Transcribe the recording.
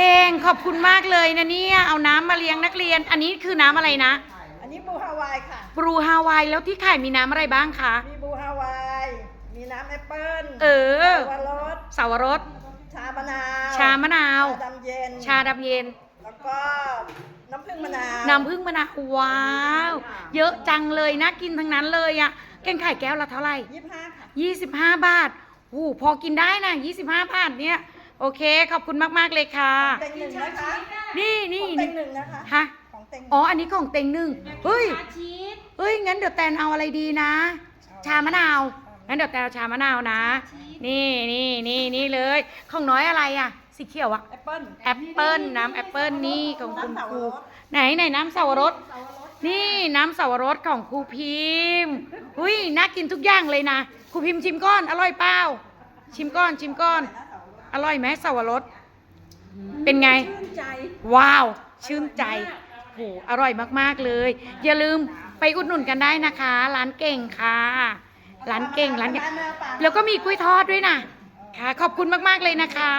เองขอบคุณมากเลยนะเนี่ยเอาน้ำมาเลี้ยงนักเรียน อันนี้คือน้ำอะไรนะอันนี้บูฮาวายค่ะ บรูฮาวายแล้วที่ขายมีน้ำอะไรบ้างคะ มีบูฮาวาย มีน้ำแอปเปิ้ลเออวารสสาวรส ชามะนาวชามะนาว ชาดำเย็น ชาดำเย็น แล้วก็น้ำผึ้งมะนาวน้ำผึ้งมะนาวว้าว เยอะจังเลยนะกินทั้งนั้นเลยอะแกงไข่แก้วละเท่าไหร่ ยี่สิบห้าค่ะ 25 บาทโอ้โหพอกินได้นะ25 บาทเนี่ย โอเค ขอบคุณมาก ๆ เลยค่ะ เต็งหนึ่งนะคะนี่นี่ของเต็นี่งหนึ่งนะคะ ฮะ ของเต็งอ๋อ อันนี้ของเต็งหนึ่งเฮ้ยเฮ้ย งั้นเดี๋ยวแตนเอาอะไรดีนะ ชามะนาว งั้นเดี๋ยวแตนเอาชามะนาวนะ นี่นี่นี่นี่เลย ของน้อยอะไรอะสีเขียวอะแอปเปิ้ลแอปเปิ้ลน้ำแอปเปิ้ลนี่ของคุณน้ำคเสาวรูรสไหนไหนน้ำสาวรส นี่น้ำสาวรสของครูพิมพ์หุยน่ากินทุกอย่างเลยนะ ครูพิมพ์ชิมก้อน อร่อยเปล่า ชิมก้อน ชิมก้อน อร่อยไหมสาวรสเป็นไง ชื่นใจ ว้าว ชื่นใจโหอร่อยมากๆเลย อย่าลืมไปอุดหนุนกันได้นะคะ ร้านเก่งค่ะ ร้านเก่งร้านเก่งแล้วก็มีกล้วยทอดด้วยนะค่ะ ขอบคุณมากๆเลยนะคะ